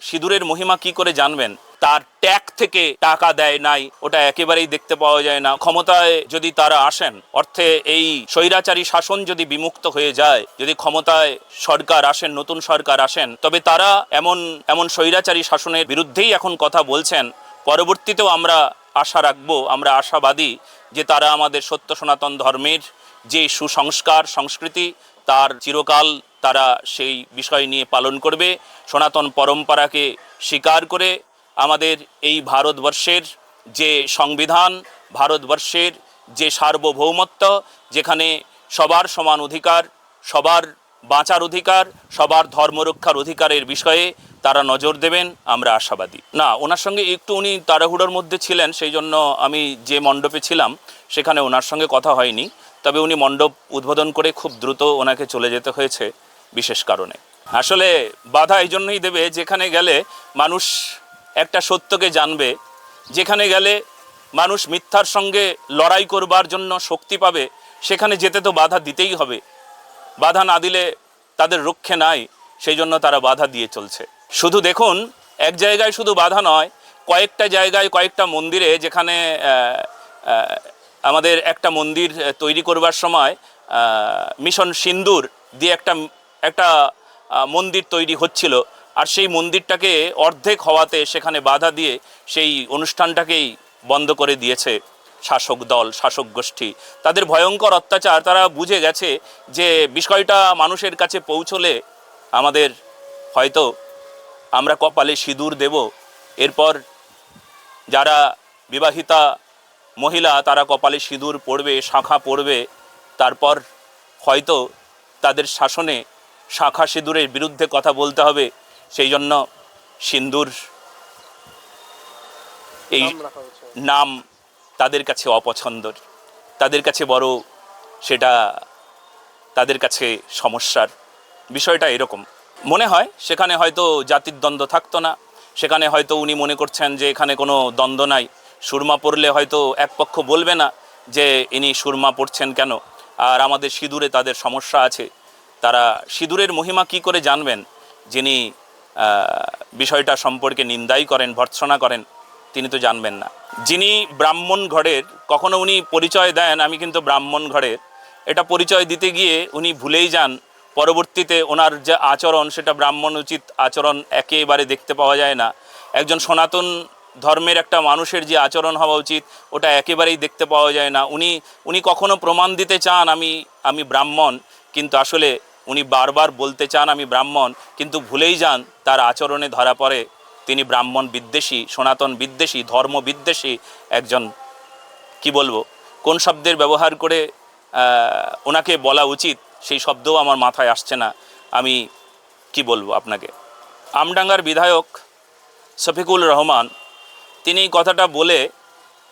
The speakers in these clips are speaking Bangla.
সিঁদুরের মহিমা কি করে জানবেন? তার ট্যাগ থেকে টাকা দেয় নাই, ওটা একেবারেই দেখতে পাওয়া যায় না। ক্ষমতায় যদি তারা আসেন, অর্থে এই স্বৈরাচারী শাসন যদি বিমুক্ত হয়ে যায়, যদি ক্ষমতায় সরকার আসেন, নতুন সরকার আসেন, তবে তারা এমন এমন স্বৈরাচারী শাসনের বিরুদ্ধেই এখন কথা বলছেন। পরবর্তীতেও আমরা আশা রাখব, আমরা আশাবাদী যে তারা আমাদের সত্য সনাতন ধর্মের যে সুসংস্কার, সংস্কৃতি তার চিরকাল তারা সেই বিষয় নিয়ে পালন করবে। সনাতন পরম্পরাকে স্বীকার করে আমাদের এই ভারতবর্ষের যে সংবিধান, ভারতবর্ষের যে সার্বভৌমত্ব, যেখানে সবার সমান অধিকার, সবার বাঁচার অধিকার, সবার ধর্মরক্ষার অধিকারের বিষয়ে তারা নজর দেবেন, আমরা আশাবাদী। না, ওনার সঙ্গে একটু উনি তাড়াহুড়োর মধ্যে ছিলেন, সেই জন্য আমি যে মণ্ডপে ছিলাম, সেখানে ওনার সঙ্গে কথা হয়নি। তবে উনি মণ্ডপ উদ্বোধন করে খুব দ্রুত ওনাকে চলে যেতে হয়েছে বিশেষ কারণে। আসলে বাধা এই জন্যই দেবে যেখানে গেলে মানুষ একটা সত্যকে জানবে, যেখানে গেলে মানুষ মিথ্যার সঙ্গে লড়াই করবার জন্য শক্তি পাবে, সেখানে যেতে তো বাধা দিতেই হবে। বাধা না দিলে তাদের রক্ষে নাই, সেই জন্য তারা বাধা দিয়ে চলছে। শুধু দেখুন, এক জায়গায় শুধু বাধা নয়, কয়েকটা জায়গায়, কয়েকটা মন্দিরে যেখানে আমাদের একটা মন্দির তৈরি করবার সময় মিশন সিন্দুর দিয়ে একটা একটা মন্দির তৈরি হচ্ছিল। আর সেই মন্দিরটাকে অর্ধেক হওয়াতে সেখানে বাধা দিয়ে সেই অনুষ্ঠানটাকেই বন্ধ করে দিয়েছে শাসক দল, শাসক গোষ্ঠী। তাদের ভয়ঙ্কর অত্যাচার, তারা বুঝে গেছে যে বিষয়টা মানুষের কাছে পৌঁছলে আমাদের হয়তো আমরা কপালে সিঁদুর দেব। এরপর যারা বিবাহিতা মহিলা তারা কপালে সিঁদুর পড়বে শাখা পড়বে তারপর হয়তো তাদের শাসনে শাখা সিঁদুরের বিরুদ্ধে কথা বলতে হবে সেই জন্য সিন্দুর এই নাম তাদের কাছে অপছন্দর। তাদের কাছে বড় সেটা তাদের কাছে সমস্যার বিষয়টা এরকম। মনে হয় সেখানে হয়তো জাতির দ্বন্দ্ব থাকতো না সেখানে হয়তো উনি মনে করছেন যে এখানে কোনো দ্বন্দ্ব নাই। সুরমা পড়লে হয়তো এক পক্ষ বলবে না যে ইনি সুরমা পড়ছেন কেন। আর আমাদের সিঁদুরে তাদের সমস্যা আছে। তারা সিঁদুরের মহিমা কি করে জানবেন? যিনি বিষয়টা সম্পর্কে নিন্দাই করেন, ভর্ৎসনা করেন, তিনি তো জানবেন না। যিনি ব্রাহ্মণ ঘরের, কখনো উনি পরিচয় দেন, আমি কিন্তু ব্রাহ্মণ ঘরের। এটা পরিচয় দিতে গিয়ে উনি ভুলেই যান। পরবর্তীতে ওনার যে আচরণ, সেটা ব্রাহ্মণ উচিত আচরণ একেবারে দেখতে পাওয়া যায় না। একজন সনাতন ধর্মের একটা মানুষের যে আচরণ হওয়া উচিত, ওটা একেবারেই দেখতে পাওয়া যায় না। উনি উনি কখনো প্রমাণ দিতে চান আমি আমি ব্রাহ্মণ, কিন্তু আসলে উনি বারবার বলতে চান আমি ব্রাহ্মণ, কিন্তু ভুলেই যান তার আচরণে ধরা পড়ে। তিনি ব্রাহ্মণ বিদ্বেষী, সনাতন বিদ্বেষী, ধর্ম বিদ্বেষী একজন, কি বলব? কোন শব্দের ব্যবহার করে ওনাকে বলা উচিত, সেই শব্দও আমার মাথায় আসছে না। আমি কি বলব আপনাকে? আমডাঙ্গার বিধায়ক শফিকুল রহমান তিনি কথাটা বলে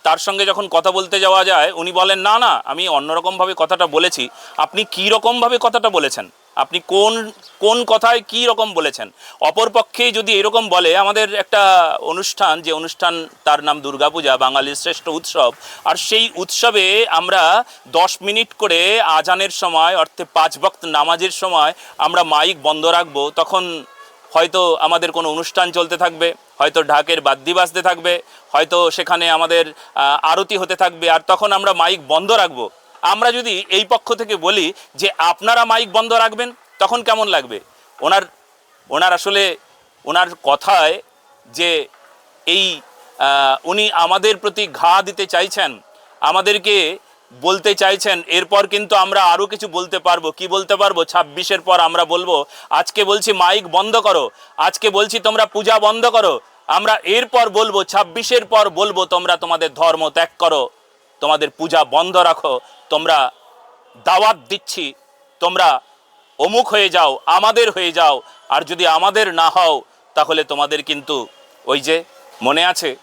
তার সঙ্গে যখন কথা বলতে যাওয়া যায়, উনি বলেন, না না, আমি অন্যরকমভাবে কথাটা বলেছি। আপনি কী রকমভাবে কথাটা বলেছেন? আপনি কোন কোন কথায় কী রকম বলেছেন? অপরপক্ষে যদি এরকম বলে, আমাদের একটা অনুষ্ঠান, যে অনুষ্ঠান তার নাম দুর্গাপূজা, বাঙালির শ্রেষ্ঠ উৎসব, আর সেই উৎসবে আমরা দশ মিনিট করে আজানের সময়, অর্থে পাঁচ বক্ত নামাজের সময় আমরা মাইক বন্ধ রাখব, তখন হয়তো আমাদের কোনো অনুষ্ঠান চলতে থাকবে, হয়তো ঢাকের বাদ্যি বাজতে থাকবে, হয়তো সেখানে আমাদের আরতি হতে থাকবে, আর তখন আমরা মাইক বন্ধ রাখব। আমরা যদি এই পক্ষ থেকে বলি যে আপনারা মাইক বন্ধ রাখবেন, তখন কেমন লাগবে? ওনার ওনার আসলে, ওনার কথায় যে এই উনি আমাদের প্রতি ঘা দিতে চাইছেন, আমাদেরকে বলতে চাইছেন, এরপর কিন্তু আমরা আরও কিছু বলতে পারব। কি বলতে পারব? ছাব্বিশের পর আমরা বলব, আজকে বলছি মাইক বন্ধ করো। আজকে বলছি তোমরা পূজা বন্ধ করো। আমরা এরপর বলব, ছাব্বিশের পর বলব, তোমরা তোমাদের ধর্ম ত্যাগ করো। তোমাদের পূজা বন্ধ রাখো। তোমরা দাওয়াত দিচ্ছি। তোমরা অমুক হয়ে যাও, আমাদের হয়ে যাও। আর যদি আমাদের না হও, তাহলে তোমাদের কিন্তু ওই যে মনে আছে,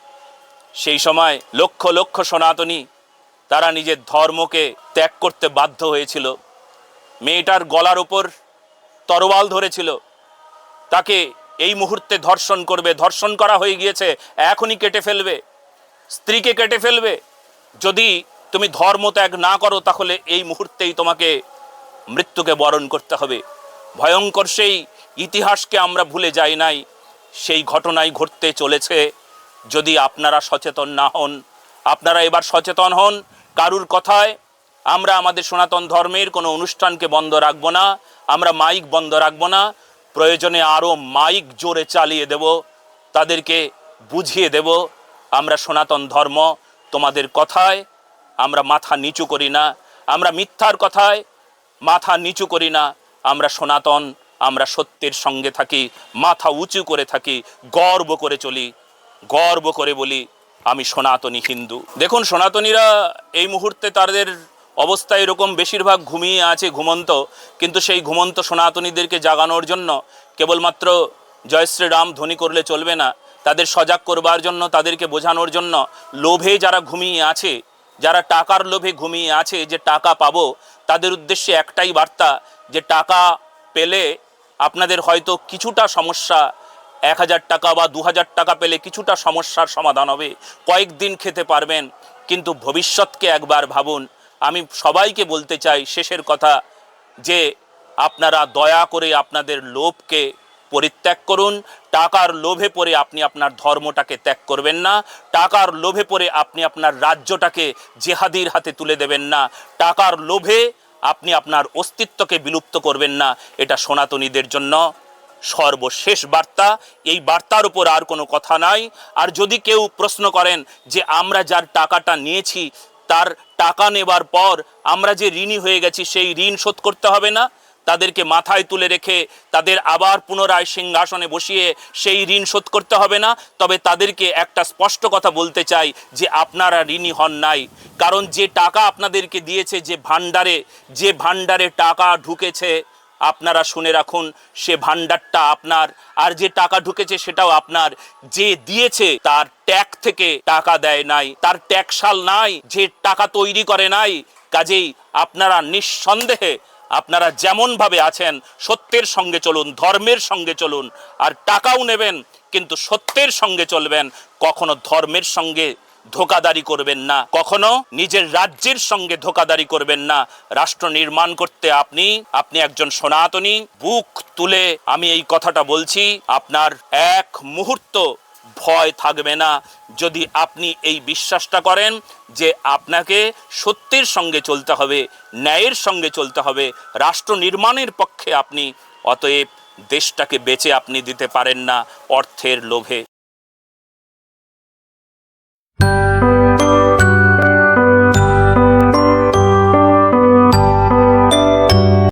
সেই সময় লক্ষ লক্ষ সনাতনী তারা নিজের ধর্মকে ত্যাগ করতে বাধ্য হয়েছিল। মেয়েটার গলার ওপর তরোয়াল ধরেছিল। তাকে এই মুহূর্তে ধর্ষণ করবে। ধর্ষণ করা হয়ে গিয়েছে। এখনই কেটে ফেলবে। স্ত্রীকে কেটে ফেলবে। যদি তুমি ধর্ম ত্যাগ না করো, তাহলে এই মুহূর্তেই তোমাকে মৃত্যুকে বরণ করতে হবে। ভয়ঙ্কর সেই ইতিহাসকে আমরা ভুলে যাই নাই। সেই ঘটনাই ঘটতে চলেছে। যদি আপনারা সচেতন না হন, আপনারা এবার সচেতন হন। কারুর কথায়, আমরা আমাদের সনাতন ধর্মের কোনো অনুষ্ঠানকে বন্ধ রাখব না, আমরা মাইক বন্ধ রাখব না, প্রয়োজনে আরও মাইক জোরে চালিয়ে দেব, তাদেরকে বুঝিয়ে দেব, আমরা সনাতন ধর্ম, তোমাদের কথায়, আমরা মাথা নিচু করি না, আমরা মিথ্যার কথায়, মাথা নিচু করি না, আমরা সনাতন, আমরা সত্যের সঙ্গে থাকি, মাথা উঁচু করে থাকি, গর্ব করে চলি, গর্ব করে বলি আমি সনাতনী হিন্দু। দেখুন, সনাতনীরা এই মুহূর্তে তাদের অবস্থা এরকম বেশিরভাগ ঘুমিয়ে আছে, ঘুমন্ত। কিন্তু সেই ঘুমন্ত সনাতনীদেরকে জাগানোর জন্য কেবলমাত্র জয় শ্রীরাম ধ্বনি করলে চলবে না। তাদের সজাগ করবার জন্য, তাদেরকে বোঝানোর জন্য লোভে যারা ঘুমিয়ে আছে, যারা টাকার লোভে ঘুমিয়ে আছে যে টাকা পাবো, তাদের উদ্দেশ্যে একটাই বার্তা, যে টাকা পেলে আপনাদের হয়তো কিছুটা সমস্যা এক হাজার টাকা বা দু হাজার টাকা পেলে কিছুটা সমস্যার সমাধান হবে। কয়েকদিন খেতে পারবেন, কিন্তু ভবিষ্যৎকে একবার ভাবুন। আমি সবাইকে বলতে চাই, শেষের কথা যে আপনারা দয়া করে আপনাদের লোভকে পরিত্যাগ করুন। টাকার লোভে পড়ে আপনি আপনার ধর্মটাকে ত্যাগ করবেন না। টাকার লোভে পড়ে আপনি আপনার রাজ্যটাকে জেহাদির হাতে তুলে দেবেন না। টাকার লোভে আপনি আপনার অস্তিত্বকে বিলুপ্ত করবেন না। এটা সনাতনীদের জন্য। সর্বশেষ বার্তা। এই বার্তার উপর আর কোনো কথা নাই। আর যদি কেউ প্রশ্ন করেন যে আমরা যার টাকাটা নিয়েছি, তার টাকা নেবার পর আমরা যে ঋণী হয়ে গেছি, সেই ঋণ শোধ করতে হবে না? তাদেরকে মাথায় তুলে রেখে তাদের আবার পুনরায় সিংহাসনে বসিয়ে সেই ঋণ শোধ করতে হবে না? তবে তাদেরকে একটা স্পষ্ট কথা বলতে চাই যে আপনারা ঋণী হন নাই। কারণ যে টাকা আপনাদেরকে দিয়েছে যে ভাণ্ডারে যে ভাণ্ডারে টাকা ঢুকেছে আপনারা শুনে রাখুন, সে ভাণ্ডারটা আপনার, আর যে টাকা ঢুকেছে সেটাও আপনার। যে দিয়েছে তার ট্যাগ থেকে টাকা দেয় নাই, তার ট্যাক্সাল নাই, যে টাকা তৈরি করে নাই। কাজেই আপনারা নিঃসন্দেহে, আপনারা যেমনভাবে আছেন, সত্যের সঙ্গে চলুন, ধর্মের সঙ্গে চলুন। আর টাকাও নেবেন, কিন্তু সত্যের সঙ্গে চলবেন, কখনো ধর্মের সঙ্গে ধোকাদারি করবেন না। কখনো নিজের রাজ্যের সঙ্গে ধোকাদারি করবেন না। রাষ্ট্র নির্মাণ করতে আপনি আপনি একজন সনাতনী, বুক তুলে আমি এই কথাটা বলছি, আপনার এক মুহূর্ত ভয় থাকবে না। যদি আপনি এই বিশ্বাসটা করেন যে আপনাকে সত্যের সঙ্গে চলতে হবে, ন্যায়ের সঙ্গে চলতে হবে, রাষ্ট্র নির্মাণের পক্ষে আপনি, অতএব দেশটাকে বেচে আপনি দিতে পারেন না অর্থের লোভে।